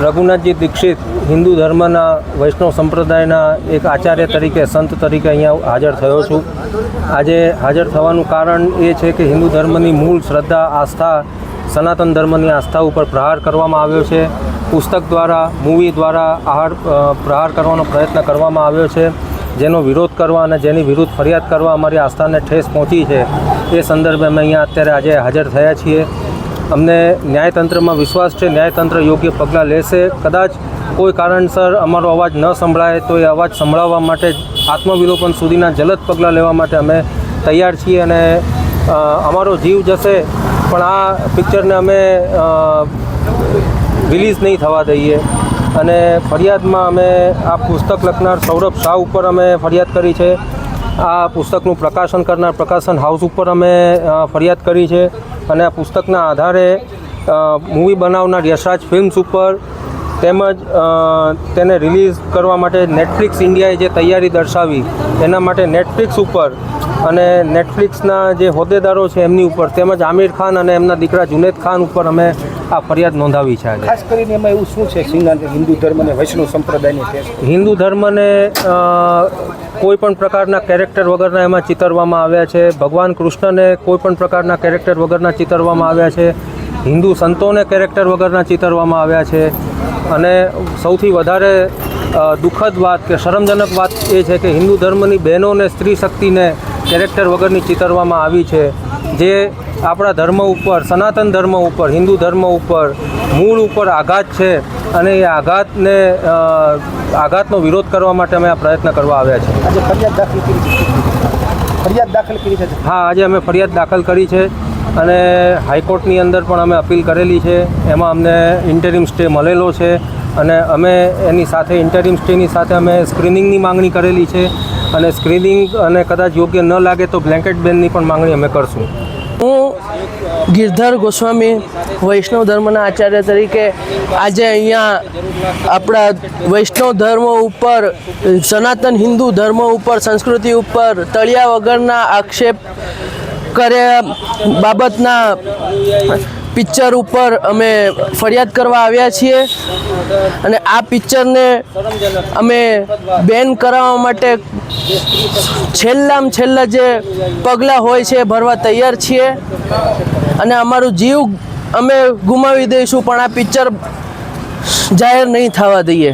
રઘુનાથજી દીક્ષિત હિન્દુ ધર્મના, વૈષ્ણવ સંપ્રદાયના એક આચાર્ય તરીકે, સંત તરીકે અહીંયા હાજર થયો છું. આજે હાજર થવાનું કારણ એ છે કે હિન્દુ ધર્મની મૂળ શ્રદ્ધા, આસ્થા, સનાતન ધર્મની આસ્થા ઉપર પ્રહાર કરવામાં આવ્યો છે. પુસ્તક દ્વારા, મૂવી દ્વારા આહાર પ્રહાર કરવાનો પ્રયત્ન કરવામાં આવ્યો છે. જેનો વિરોધ કરવા અને જેની વિરુદ્ધ ફરિયાદ કરવા અમારી આસ્થાને ઠેસ પહોંચી છે. એ સંદર્ભે અમે અહીંયા અત્યારે આજે હાજર થયા છીએ. અમને ન્યાયતંત્રમાં વિશ્વાસ છે, ન્યાયતંત્ર યોગ્ય પગલાં લેશે. કદાચ કોઈ કારણસર અમારો અવાજ ન સંભળાય તો એ અવાજ સંભળાવવા માટે આત્મવિલોપન સુધીના જલદ પગલાં લેવા માટે અમે તૈયાર છીએ અને અમારો જીવ જશે, પણ આ પિક્ચરને અમે રિલીઝ નહીં થવા દઈએ. અને ફરિયાદમાં અમે આ પુસ્તક લખનાર સૌરભ શાહ ઉપર અમે ફરિયાદ કરી છે. આ પુસ્તકનું પ્રકાશન કરનાર પ્રકાશન હાઉસ ઉપર અમે ફરિયાદ કરી છે. અને આ પુસ્તકના આધારે મૂવી બનાવનાર યશરાજ ફિલ્મ્સ ઉપર તેમજ તેને રિલીઝ કરવા માટે નેટફ્લિક્સ ઇન્ડિયાએ જે તૈયારી દર્શાવી એના માટે નેટફ્લિક્સ ઉપર અને નેટફ્લિક્સના જે હોદ્દેદારો છે એમની ઉપર તેમજ આમિર ખાન અને એમના દીકરા જુનેદ ખાન ઉપર અમે આ ફરિયાદ નોંધાવી છે ખાસ કરીને એમાં એવું શું છે? સિંગાંત હિન્દુ ધર્મ અને વૈષ્ણવ સંપ્રદાયની હિન્દુ ધર્મને કોઈ પણ પ્રકારના કેરેક્ટર વગરના એમાં ચિતરવામાં આવ્યા છે. ભગવાન કૃષ્ણને કોઈ પણ પ્રકારના કેરેક્ટર વગરના ચિતરવામાં આવ્યા છે. હિન્દુ સંતોને કેરેક્ટર વગરના ચિતરવામાં આવ્યા છે. અને સૌથી વધારે દુઃખદ વાત કે શરમજનક વાત એ છે કે હિન્દુ ધર્મની બહેનોને સ્ત્રી શક્તિને કેરેક્ટર વગરની ચિતરવામાં આવી છે. જે આપણા ધર્મ ઉપર સનાતન ધર્મ ઉપર હિન્દુ ધર્મ ઉપર મૂળ ઉપર આઘાત છે અને એ આઘાતને આઘાતનો વિરોધ કરવા માટે અમે આ પ્રયત્ન કરવા આવ્યા છીએ આજે ફરિયાદ દાખલ કરી છે. ફરિયાદ દાખલ કરી છે. હા આજે અમે ફરિયાદ દાખલ કરી છે અને હાઈકોર્ટની અંદર પણ અમે અપીલ કરેલી છે. એમાં અમને ઇન્ટરિમ સ્ટે મળેલો છે અને અમે એની સાથે ઇન્ટરિમ સ્ટેની સાથે અમે સ્ક્રીનિંગની માંગણી કરેલી છે અને સ્ક્રીનિંગ અને કદાચ યોગ્ય ન લાગે તો બ્લેન્કેટ બેનની પણ માંગણી અમે કરશું. હું ગિરધર ગોસ્વામી વૈષ્ણવ ધર્મના આચાર્ય તરીકે આજે અહીંયા આપણા વૈષ્ણવ ધર્મ ઉપર, સનાતન હિન્દુ ધર્મ ઉપર, સંસ્કૃતિ ઉપર તળિયા વગરના આક્ષેપ કર્યા બાબતના પિક્ચર ઉપર અમે ફરિયાદ કરવા આવ્યા છીએ અને આ પિક્ચરને અમે બેન કરાવવા માટે છેલ્લામાં છેલ્લા જે પગલાં હોય છે ભરવા તૈયાર છીએ. અને અમારું જીવ અમે ગુમાવી દઈશું, પણ આ પિક્ચર જાહેર નહીં થવા દઈએ.